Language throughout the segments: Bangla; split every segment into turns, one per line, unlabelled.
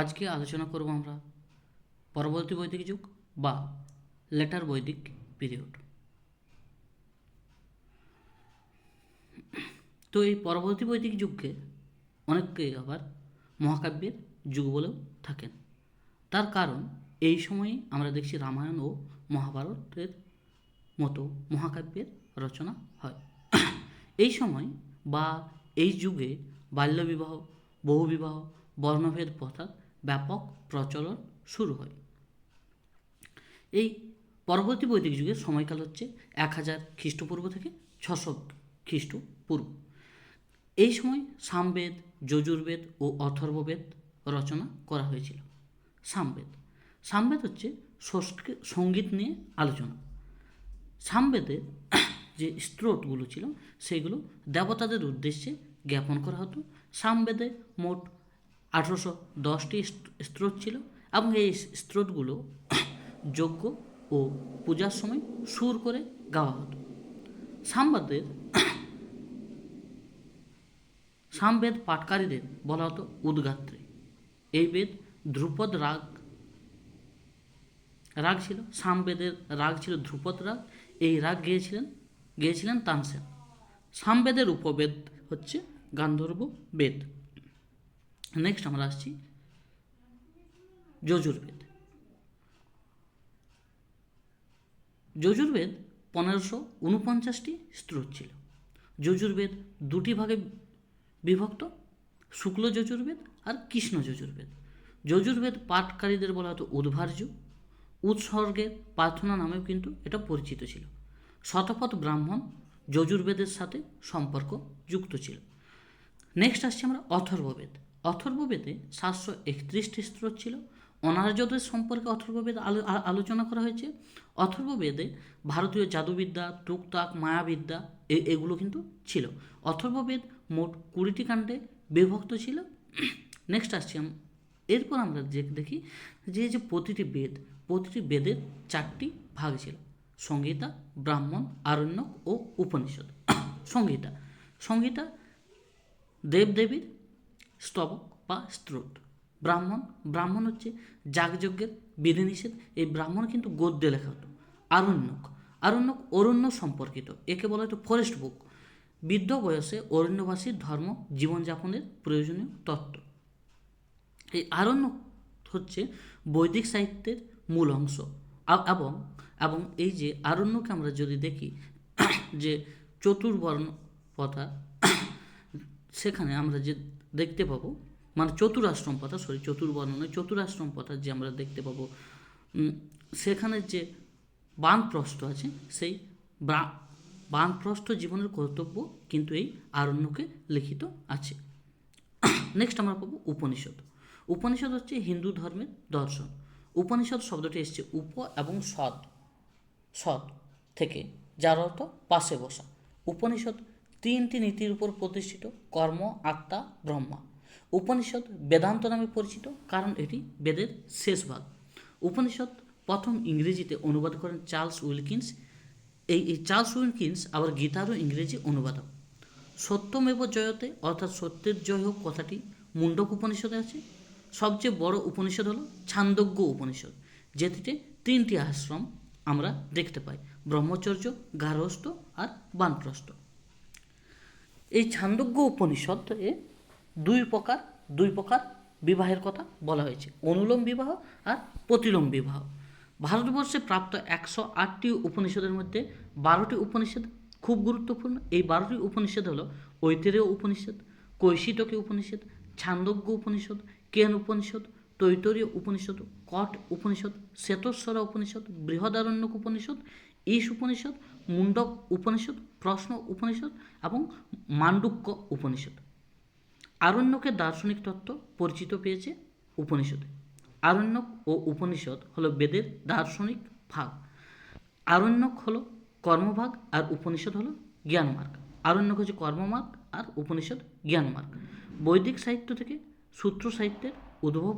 আজকে আলোচনা করব আমরা পরবর্তী বৈদিক যুগ বা লেটার বৈদিক পিরিয়ড তো এই পরবর্তী বৈদিক যুগকে অনেকে আবার মহাকাব্যের যুগ বলেও থাকেন। তার কারণ এই সময়ে আমরা দেখছি রামায়ণ ও মহাভারতের মতো মহাকাব্যের রচনা হয়। এই সময় বা এই যুগে বাল্যবিবাহ, বহুবিবাহ, বর্ণভেদ প্রথার ব্যাপক প্রচলন শুরু হয়। এই পরবর্তী বৈদিক যুগের সময়কাল হচ্ছে এক হাজার খ্রিস্টপূর্ব থেকে ছশো খ্রিস্টপূর্ব। এই সময় সামবেদ, যজুর্বেদ ও অথর্ববেদ রচনা করা হয়েছিল। সামবেদ। সামবেদ হচ্ছে সংগীত নিয়ে আলোচনা। সামবেদের যে স্ত্রোতগুলো ছিল, সেগুলো দেবতাদের উদ্দেশ্যে জ্ঞাপন করা হতো। সামবেদে মোট আঠেরোশো দশটি স্ত্রোত ছিল এবং এই স্ত্রোতগুলো যজ্ঞ ও পূজার সময় সুর করে গাওয়া হতো। সামবেদের, সামবেদ পাটকারীদের বলা হতো উদ্গাত্রী। এই বেদ ধ্রুপদ রাগ রাগ ছিল, সামবেদের রাগ ছিল ধ্রুপদ রাগ, এই রাগ গেয়েছিলেন গেয়েছিলেন তানসেন। সামবেদের উপবেদ হচ্ছে গান্ধর্ব বেদ। নেক্সট আমরা আসছি যজুর্বেদ। যজুর্বেদ পনেরোশো উনপঞ্চাশটি স্ত্রোত ছিল। যজুর্বেদ দুটি ভাগে বিভক্ত, শুক্ল যজুর্বেদ আর কৃষ্ণ যজুর্বেদ। যজুর্বেদ পাঠকারীদের বলা হতো উদ্ভার্য। উৎসর্গের প্রার্থনা নামেও কিন্তু এটা পরিচিত ছিল। শতপথ ব্রাহ্মণ যজুর্বেদের সাথে সম্পর্ক যুক্ত ছিল। নেক্সট আসছে আমরা অথর্ববেদ। অথর্ববেদে সাতশো একত্রিশটি স্তোত্র ছিল। অনার্যদের সম্পর্কে অথর্ববেদ আলো আলোচনা করা হয়েছে। অথর্ববেদে ভারতীয় জাদুবিদ্যা, টুকটাক মায়াবিদ্যা এগুলো কিন্তু ছিল। অথর্ববেদ মোট কুড়িটি কাণ্ডে বিভক্ত ছিল। নেক্সট আসছি এরপর আমরা যে দেখি যে যে প্রতিটি বেদ, প্রতিটি বেদের চারটি ভাগ ছিল। সংহিতা, ব্রাহ্মণ, আরণ্যক ও উপনিষদ। সংহিতা সংহিতা, দেবদেবীর স্তবক বা স্ত্রোত ব্রাহ্মণ ব্রাহ্মণ হচ্ছে যাগযজ্ঞের বিধিনিষেধ। এই ব্রাহ্মণ কিন্তু গদ্যে লেখা হতো। আরণ্যক। আরণ্যক অরণ্য সম্পর্কিত। একে বলা হতো ফরেস্ট বুক বৃদ্ধ বয়সে অরণ্যবাসীর ধর্ম, জীবনযাপনের প্রয়োজনীয় তত্ত্ব। এই আরণ্যক হচ্ছে বৈদিক সাহিত্যের মূল অংশ। এবং এবং এই যে আরণ্যকে আমরা যদি দেখি, যে চতুর্বর্ণ প্রথা, সেখানে আমরা যে দেখতে পাবো। মানে চতুরাশ্রম প্রথা সরি চতুর্বর্ণ নয় চতুরাশ্রম প্রথা যে আমরা দেখতে পাবো। সেখানে যে বানপ্রস্থ আছে, সেই বানপ্রস্থ জীবনের কর্তব্য কিন্তু এই আরণ্যকে লিখিত আছে। নেক্সট আমরা পাবো উপনিষদ। উপনিষদ হচ্ছে হিন্দু ধর্মের দর্শন। উপনিষদ শব্দটি এসছে উপ এবং সৎ। সৎ থেকে, যার অর্থ পাশে বসা। উপনিষদ তিনটি নীতির উপর প্রতিষ্ঠিত কর্ম, আত্মা, ব্রহ্মা। উপনিষদ বেদান্ত নামে পরিচিত, কারণ এটি বেদের শেষ ভাগ। উপনিষদ প্রথম ইংরেজিতে অনুবাদ করেন চার্লস উইলকিন্স। এই চার্লস উইলকিন্স আবার গীতারও ইংরেজি অনুবাদক। সত্যমেব জয়তে, অর্থাৎ সত্যের জয় হোক কথাটি মুন্ডক উপনিষদে আছে। সবচেয়ে বড় উপনিষদ হলো ছান্দজ্ঞ উপনিষদ, যেটিতে তিনটি আশ্রম আমরা দেখতে পাই। ব্রহ্মচর্য গার্হস্থ আর বানপ্রস্থ। এই ছান্দোগ্য উপনিষদে দুই প্রকার দুই প্রকার বিবাহের কথা বলা হয়েছে। অনুলোম বিবাহ আর প্রতিলোম বিবাহ। ভারতবর্ষে প্রাপ্ত একশো আটটি উপনিষদের মধ্যে বারোটি উপনিষদ খুব গুরুত্বপূর্ণ। এই বারোটি উপনিষদ হলো ঐতিরেয় উপনিষদ, কৈশিটকী উপনিষদ ছান্দোগ্য উপনিষদ, কেন উপনিষদ তৈতরীয় উপনিষদ, কট উপনিষদ, শ্বেতস্বরা উপনিষদ, বৃহদারণ্যক উপনিষদ ঈশ উপনিষদ মুন্ডক উপনিষদ, প্রশ্ন উপনিষদ এবং মান্ডুক্য উপনিষদ। আরণ্যকের দার্শনিক তত্ত্ব পরিচিত পেয়েছে উপনিষদে। আরণ্যক ও উপনিষদ হলো বেদের দার্শনিক ভাগ। আরণ্যক হলো কর্মভাগ আর উপনিষদ হলো জ্ঞানমার্গ। আরণ্যক হচ্ছে কর্মমার্গ আর উপনিষদ জ্ঞানমার্গ। বৈদিক সাহিত্য থেকে সূত্র সাহিত্যের উদ্ভব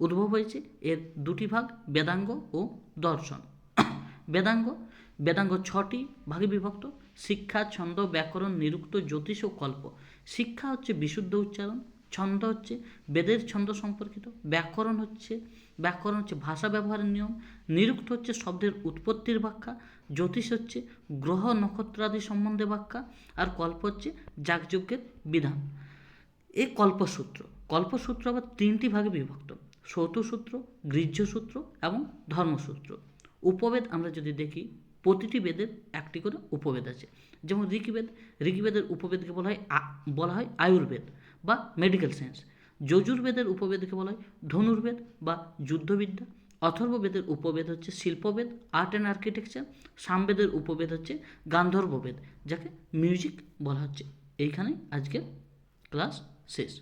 উদ্ভব হয়েছে। এর দুটি ভাগ, বেদাঙ্গ ও দর্শন। বেদাঙ্গ। বেদাঙ্গ ছটি ভাগে বিভক্ত। শিক্ষা, ছন্দ, ব্যাকরণ, নিরুক্ত জ্যোতিষ ও কল্প। শিক্ষা হচ্ছে বিশুদ্ধ উচ্চারণ। ছন্দ হচ্ছে বেদের ছন্দ সম্পর্কিত। ব্যাকরণ হচ্ছে ব্যাকরণ হচ্ছে ভাষা ব্যবহারের নিয়ম। নিরুক্ত হচ্ছে শব্দের উৎপত্তির ব্যাখ্যা। জ্যোতিষ হচ্ছে গ্রহ নক্ষত্রাদি সম্বন্ধে ব্যাখ্যা। আর কল্প হচ্ছে যাগযজ্ঞের বিধান। এই কল্পসূত্র। কল্পসূত্র আবার তিনটি ভাগে বিভক্ত। সৌতসূত্র গৃহ্যসূত্র এবং ধর্মসূত্র। উপবেদ আমরা যদি দেখি, প্রতিটি বেদের একটি করে উপবেদ আছে। যেমন ঋগ্বেদ, ঋগ্বেদের উপবেদকে বলা হয় বলা হয় আয়ুর্বেদ বা মেডিকেল সায়েন্স যজুর্বেদের উপবেদকে বলা হয় ধনুর্বেদ বা যুদ্ধবিদ্যা। অথর্ববেদের উপবেদ হচ্ছে শিল্পবেদ আর্ট অ্যান্ড আর্কিটেকচার সামবেদের উপবেদ হচ্ছে গান্ধর্ববেদ, যাকে মিউজিক বলা হচ্ছে। এইখানেই আজকের ক্লাস শেষ।